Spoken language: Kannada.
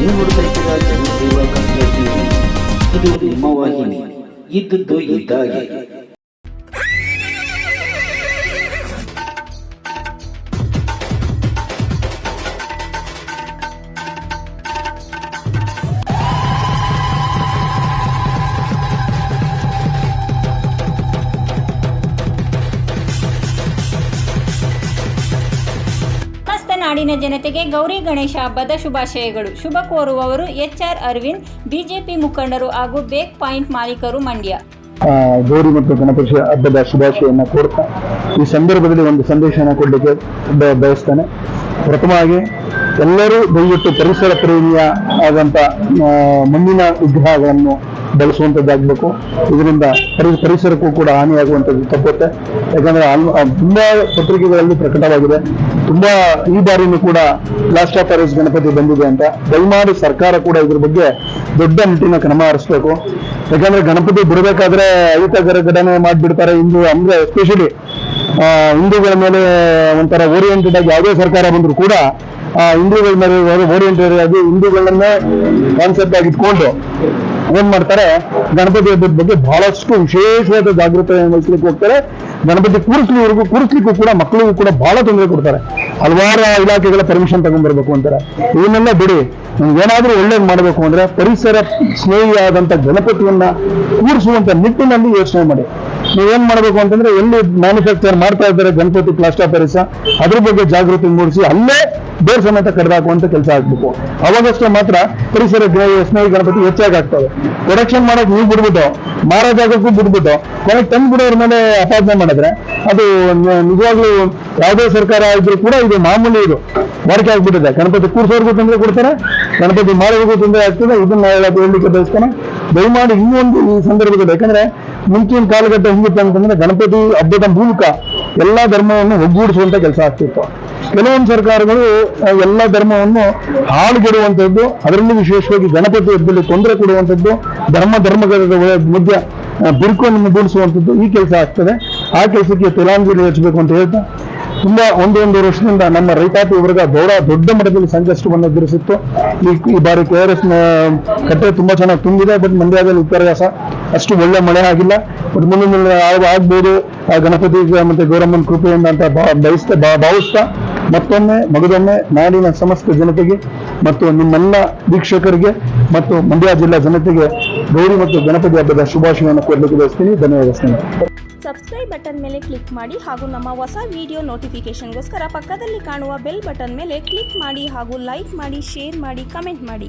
ನೀವು ಇದು ನಿಮ್ಮ ವಾಹಿನಿ. ಇದ್ದದ್ದು ಇದ್ದಾಗೆ. ನಾಡಿನ ಜನತೆಗೆ ಗೌರಿ ಗಣೇಶ ಹಬ್ಬದ ಶುಭಾಶಯಗಳು. ಶುಭ ಕೋರುವವರು ಎಚ್ ಆರ್ ಅರವಿಂದ್, ಬಿಜೆಪಿ ಮುಖಂಡರು ಹಾಗೂ ಬೇಕ್ ಪಾಯಿಂಟ್ ಮಾಲೀಕರು ಮಂಡ್ಯ. ಗೌರಿ ಮತ್ತು ಗಣಪತಿ ಹಬ್ಬದ ಶುಭಾಶಯವನ್ನು ಕೋರ್ತಾ, ಈ ಸಂದರ್ಭದಲ್ಲಿ ಒಂದು ಸಂದೇಶವನ್ನು ಕೊಡಲಿಕ್ಕೆ ಬಯಸ್ತೇನೆ. ಪ್ರಥಮವಾಗಿ, ಎಲ್ಲರೂ ದಯವಿಟ್ಟು ಪರಿಸರ ಪ್ರೇಮಿಯ ಆದಂಥ ಮಣ್ಣಿನ ವಿಗ್ರಹಗಳನ್ನು ಬಳಸುವಂಥದ್ದಾಗಬೇಕು ಇದರಿಂದ ಪರಿ, ಪರಿಸರಕ್ಕೂ ಕೂಡ ಹಾನಿಯಾಗುವಂಥದ್ದು ತಪ್ಪುತ್ತೆ. ಯಾಕಂದರೆ ತುಂಬ ಪತ್ರಿಕೆಗಳಲ್ಲಿ ಪ್ರಕಟವಾಗಿದೆ. ತುಂಬ ಈ ಬಾರಿನೂ ಕೂಡ ಲಾಸ್ಟ್ ಆಫ್ ಅರೇಸ್ ಗಣಪತಿ ಬಂದಿದೆ ಅಂತ. ದಯಮಾಡಿ ಸರ್ಕಾರ ಕೂಡ ಇದ್ರ ಬಗ್ಗೆ ದೊಡ್ಡ ನಿಟ್ಟಿನ ಕ್ರಮ ಹರಿಸ್ಬೇಕು. ಯಾಕಂದ್ರೆ ಗಣಪತಿ ಬಿಡಬೇಕಾದ್ರೆ ಅಹಿತಕರ ಘಟನೆ ಮಾಡಿಬಿಡ್ತಾರೆ ಹಿಂದೂ. ಅಂದ್ರೆ ಎಸ್ಪೆಷಲಿ ಹಿಂದೂಗಳ ಮೇಲೆ ಒಂಥರ ಓರಿಯೆಂಟೆಡ್ ಆಗಿ ಯಾವುದೇ ಸರ್ಕಾರ ಬಂದರೂ ಕೂಡ ಹಿಂದೂಗಳ ಮೇಲೆ ಓರಿಯೆಂಟೆಡ್ ಆಗಿ ಹಿಂದೂಗಳನ್ನೇ ಕಾನ್ಸೆಪ್ಟ್ ಆಗಿ ಇಟ್ಕೊಂಡು ಏನ್ ಮಾಡ್ತಾರೆ? ಗಣಪತಿ ಹಬ್ಬದ ಬಗ್ಗೆ ಬಹಳಷ್ಟು ವಿಶೇಷವಾದ ಜಾಗೃತೆ ವಹಿಸ್ಲಿಕ್ಕೆ ಹೋಗ್ತಾರೆ. ಗಣಪತಿ ಕೂರಿಸ್ಲಿವರೆಗೂ ಕೂರಿಸ್ಲಿಕ್ಕೂ ಕೂಡ ಮಕ್ಕಳಿಗೂ ಕೂಡ ಬಹಳ ತೊಂದರೆ ಕೊಡ್ತಾರೆ. ಹಲವಾರು ಇಲಾಖೆಗಳ ಪರ್ಮಿಷನ್ ತಗೊಂಡ್ಬರ್ಬೇಕು ಅಂತಾರೆ. ಇವನ್ನೆಲ್ಲ ಬಿಡಿ. ಏನಾದ್ರೂ ಒಳ್ಳೇದು ಮಾಡಬೇಕು ಅಂದ್ರೆ ಪರಿಸರ ಸ್ನೇಹಿಯಾದಂತ ಗಣಪತಿಯನ್ನ ಕೂರಿಸುವಂತ ನಿಟ್ಟಿನಲ್ಲಿ ಯೋಚನೆ ಮಾಡಿ. ನೀವೇನ್ ಮಾಡಬೇಕು ಅಂತಂದ್ರೆ ಎಲ್ಲಿ ಮ್ಯಾನುಫ್ಯಾಕ್ಚರ್ ಮಾಡ್ತಾ ಇದ್ದಾರೆ ಗಣಪತಿ ಪ್ಲಾಸ್ಟರ್ ಪರಿಸ ಅದ್ರ ಬಗ್ಗೆ ಜಾಗೃತಿ ಮೂಡಿಸಿ ಅಲ್ಲೇ ಬೇರ್ ಸಮೇತ ಕಡ್ದಾಕುವಂತ ಕೆಲಸ ಆಗ್ಬೇಕು. ಅವಾಗಷ್ಟೇ ಮಾತ್ರ ಪರಿಸರ ಸ್ನೇಹಿ ಗಣಪತಿ ಹೆಚ್ಚಾಗಿ ಆಗ್ತವೆ. ಪ್ರೊಡಕ್ಷನ್ ಮಾಡೋಕೆ ನೀವು ಬಿಡ್ಬಿಟ್ಟು, ಮಾರೋ ಜಾಗಕ್ಕೂ ಬಿಡ್ಬಿಟ್ಟು, ಕೊನೆಗೆ ತಂದು ಬಿಡೋರ ಮೇಲೆ ಅಪಾದನೆ ಮಾಡಿದ್ರೆ ಅದು ನಿಜವಾಗ್ಲೂ ಯಾವುದೇ ಸರ್ಕಾರ ಇದ್ರೂ ಕೂಡ ಇದು ಮಾಮೂಲಿ ಇದು ವಾಡಿಕೆ ಆಗ್ಬಿಟ್ಟಿದೆ. ಗಣಪತಿ ಕೂರ್ಸೋರ್ಗೂ ತೊಂದರೆ ಕೊಡ್ತಾರೆ, ಗಣಪತಿ ಮಾಡೋರಿಗೂ ತೊಂದರೆ ಆಗ್ತದೆ. ಇದನ್ನ ಹೇಳಕ್ಕೆ ಬಯಸ್ತಾನೆ. ದಯಮಾಡಿ ಇನ್ನೊಂದು ಈ ಸಂದರ್ಭದಲ್ಲಿ, ಯಾಕಂದ್ರೆ ಮುಂಚಿನ ಕಾಲಘಟ್ಟ ಹೆಂಗಿತ್ತು ಅಂತಂದ್ರೆ ಗಣಪತಿ ಹಬ್ಬದ ಮೂಲಕ ಎಲ್ಲಾ ಧರ್ಮವನ್ನು ಒಗ್ಗೂಡಿಸುವಂತ ಕೆಲಸ ಆಗ್ತಿತ್ತು. ಕೆಲವೊಂದು ಸರ್ಕಾರಗಳು ಎಲ್ಲ ಧರ್ಮವನ್ನು ಹಾಳುಗೆಡುವಂಥದ್ದು ಅದರಲ್ಲಿ ವಿಶೇಷವಾಗಿ ಗಣಪತಿ ಹಬ್ಬದಲ್ಲಿ ತೊಂದರೆ ಕೊಡುವಂಥದ್ದು ಧರ್ಮ ಧರ್ಮಗಳ ಮಧ್ಯ ಬಿರುಕು ಬಿರುಕನ್ನು ಮೂಡಿಸುವಂಥದ್ದು ಈ ಕೆಲಸ ಆಗ್ತದೆ. ಆ ಕೆಲಸಕ್ಕೆ ತಿಲಾಂಜಲಿ ಹಚ್ಚಬೇಕು ಅಂತ ಹೇಳ್ತಾ, ತುಂಬಾ ಒಂದೊಂದು ಒಂದು ವರ್ಷದಿಂದ ನಮ್ಮ ರೈತಾಪಿ ವರ್ಗ ದೊಡ್ಡ ದೊಡ್ಡ ಮಟ್ಟದಲ್ಲಿ ಸಂಕಷ್ಟವನ್ನು ಎದುರಿಸಿತ್ತು. ಈ ಬಾರಿ ಕೆ ಆರ್ ಎಸ್ ಕಟ್ಟೆ ತುಂಬಾ ಚೆನ್ನಾಗಿ ತುಂಬಿದೆ, ಬಟ್ ಮಂಡ್ಯದಲ್ಲಿ ಉತ್ತರಗಾಸ ಅಷ್ಟು ಒಳ್ಳೆ ಮಳೆ ಆಗಿಲ್ಲ. ಬಟ್ ಮುಂದಿನ ಆಗ್ಬೋದು. ಗಣಪತಿ ಮತ್ತೆ ಗೌರಮ್ಮನ ಕೃಪೆಯಿಂದ ಅಂತ ಬಯಸ್ತ ಭಾವಿಸ್ತಾ ಮತ್ತೊಮ್ಮೆ ಮಗದೊಮ್ಮೆ ನಾಡಿನ ಸಮಸ್ತ ಜನತೆಗೆ ಮತ್ತು ನಿಮ್ಮೆಲ್ಲ ವೀಕ್ಷಕರಿಗೆ ಮತ್ತು ಮಂಡ್ಯ ಜಿಲ್ಲಾ ಜನತೆಗೆ ಗೌರಿ ಮತ್ತು ಗಣಪತಿ ಹಬ್ಬದ ಶುಭಾಶಯವನ್ನು ಕೊಡಲಿಕ್ಕೆ ಬಯಸ್ತೀನಿ. ಧನ್ಯವಾದ ಸ್ನೇಹಿತರೆ. ಸಬ್ಸ್ಕ್ರೈಬ್ ಬಟನ್ ಮೇಲೆ ಕ್ಲಿಕ್ ಮಾಡಿ ಹಾಗೂ ನಮ್ಮ ಹೊಸ ವಿಡಿಯೋ ನೋಟಿಫಿಕೇಶನ್ಗೋಸ್ಕರ ಪಕ್ಕದಲ್ಲಿ ಕಾಣುವ ಬೆಲ್ ಬಟನ್ ಮೇಲೆ ಕ್ಲಿಕ್ ಮಾಡಿ ಹಾಗೂ ಲೈಕ್ ಮಾಡಿ ಶೇರ್ ಮಾಡಿ ಕಮೆಂಟ್ ಮಾಡಿ.